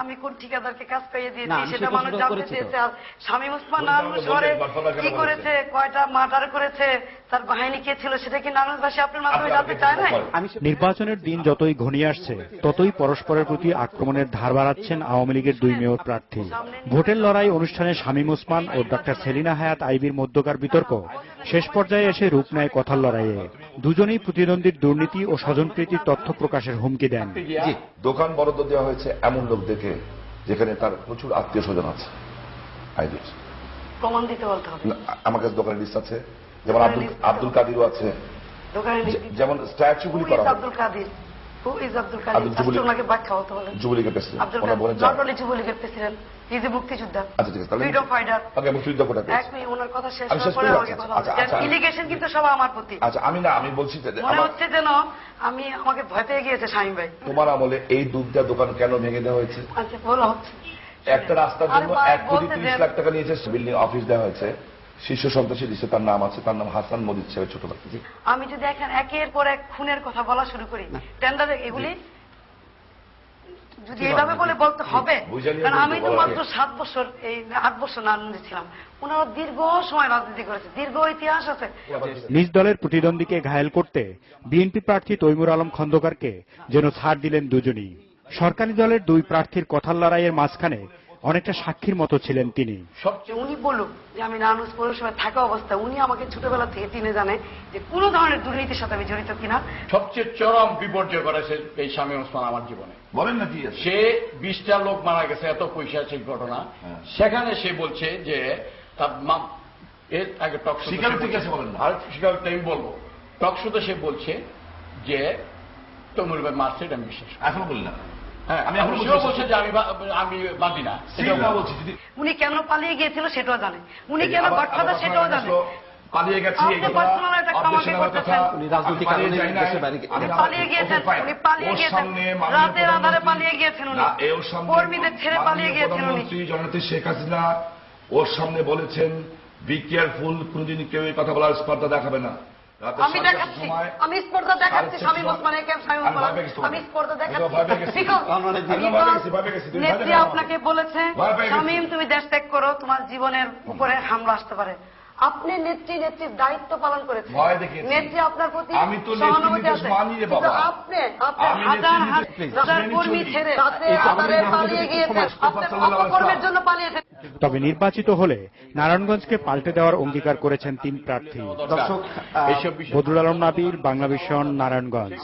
আমি কোন ঠিকাদারকে কাজ পাইয়ে দিয়েছি সেটা মানুষ জানতে চেয়েছে। আর শামীম ওসমান বলতে নারায়ণ শহরে কি করেছে কয়টা মার্ডার করেছে তার বাহিনী কে ছিল সেটা কি নারায়ণবাসী আপনার মাধ্যমে জানতে চায় না নির্বাচনের দিন যতই ঘনিয়ে আসছে ততই পরস্পরের প্রতি আক্রমণের ধার বাড়াচ্ছেন আওয়ামী লীগের দুই মেয়র প্রার্থী। ভোটের লড়াই অনুষ্ঠানে শামীম ওসমান ও ডক্টর সেলিনা হায়াত আইবির মধ্যকার বিতর্ক। শেষ পর্যায়ে এসে রূপ নেয় কথার লড়াইয়ে। দুজনেই প্রতিদ্বন্দ্বীর দুর্নীতি ও স্বজনপ্রীতির তথ্য প্রকাশের হুমকি দেন। দোকান বরাদ্দ দেওয়া হয়েছে এমন লোক দেখে যেখানে তার প্রচুর আত্মীয় স্বজন আছে আইডির প্রমাণ দিতে বলতে হবে। আমার কাছে দোকানের লিস্ট আছে। যেমন আব্দুল আব্দুল কাদিরও আছে। যেমন স্ট্যাচু যেমন স্ট্যাচুগুলি করা আব্দুল কাদির। হু ইজ আব্দুল কাদির আব্দুল ওনাকে ব্যাখ্যা হতে বলেন। যুবলীগের প্রেসিডেন্ট আব্দুল ওনার নট অনলি যুবলীগের প্রেসিডেন্ট ইজ এ মুক্তিযোদ্ধা আচ্ছা ঠিক আছে তাহলে ফ্রিডম ফাইটার ওকে মুক্তিযুদ্ধ কোটা এক মিনিট ওনার কথা শেষ আমি হওয়ার পরে আমাকে। কথা আচ্ছা, আচ্ছা। ইলিগেশন কিন্তু সব আমার প্রতি। আচ্ছা আমি না আমি বলছি যে মনে হচ্ছে যেন আমি আমাকে ভয় পেয়ে গিয়েছে শামীম ভাই। তোমার আমলে এই দুধটা দোকান কেন ভেঙে দেওয়া হয়েছে? আচ্ছা বলা একটা রাস্তার জন্য এক কোটি তিরিশ লাখ টাকা নিয়েছে বিল্ডিং অফিস দেওয়া হয়েছে। শীর্ষ সন্ত্রাসী লিস্টে তার নাম আছে তার নাম হাসান মজিদ সাহেব ছোট ভাই। আমি যদি এখন একের পর এক খুনের কথা বলা শুরু করি টেন্ডারে এগুলি যদি এইভাবে বলে বলতে হবে কারণ আমি তো মাত্র সাত বছর এই আট বছর নারায়ণগঞ্জে ছিলাম। ওনারা দীর্ঘ সময় রাজনীতি করেছে দীর্ঘ ইতিহাস আছে। নিজ দলের প্রতিদ্বন্দ্বীকে ঘায়েল করতে বিএনপি প্রার্থী তৈমুর আলম খন্দকারকে যেন ছাড় দিলেন দুজনই। সরকারি দলের দুই প্রার্থীর কথার লড়াইয়ের মাঝখানে অনেকটা সাক্ষীর মতো ছিলেন তিনি। যে উনি বলুক যে আমি নারায়ণগঞ্জ পৌরসভায় থাকা অবস্থায় উনি আমাকে ছোটবেলা থেকে চিনে জানে যে কোনো ধরনের দুর্নীতির সাথে আমি জড়িত কিনা। সবচেয়ে চরম বিপর্যয় করেছে এই স্বামী ওসমান আমার জীবনে। বলেন না কি সে বিশটা লোক মারা গেছে এত পৈশাচিক ঘটনা। সেখানে সে বলছে যে তার মা- এর আগে টক স্বীকারোক্তি কি আছে বলেন আর স্বীকারোক্তি আমি বলব। টক শুতে সে বলছে যে তমুর ভাই মারছে এটা আমি বিশ্বাস। এখন বলি না। হ্যাঁ আমি আমি সেও বলছে যে আমি আমি বাদি না। সেটাও সেটাও বলছি উনি কেন পালিয়ে গিয়েছিল সেটাও জানে। উনি কেন গডফাদার সেটাও জানে। পালিয়ে গেছি জননেত্রী শেখ হাসিনা ওর সামনে বলেছেন বি কেয়ারফুল কোনদিন কেউ এই কথা বলার স্পর্ধা দেখাবে না। আমি দেখাচ্ছি আমি স্পর্ধা দেখাচ্ছি স্বামী স্বামী ওসমান আমি স্পর্ধা। দেখাচ্ছি। নেত্রী আপনাকে বলেছে। শামীম তুমি দেশ ত্যাগ করো তোমার জীবনের উপরে হামলা আসতে পারে। আপনি নেত্রী নেত্রীর দায়িত্ব পালন করেছেন। নেত্রী আপনার প্রতি সহানুভূতি আছে। মানি। আপনি আপনার হাজার হাজার হাজার কর্মী ছেড়ে রাতে পালিয়ে গিয়েছেন। অপকর্মের জন্য পালিয়েছেন তবে নির্বাচিত হলে নারায়ণগঞ্জকে পাল্টে দেওয়ার অঙ্গীকার করেছেন তিন প্রার্থী। বদরুল আলম নাবির বাংলা ভিশন নারায়ণগঞ্জ।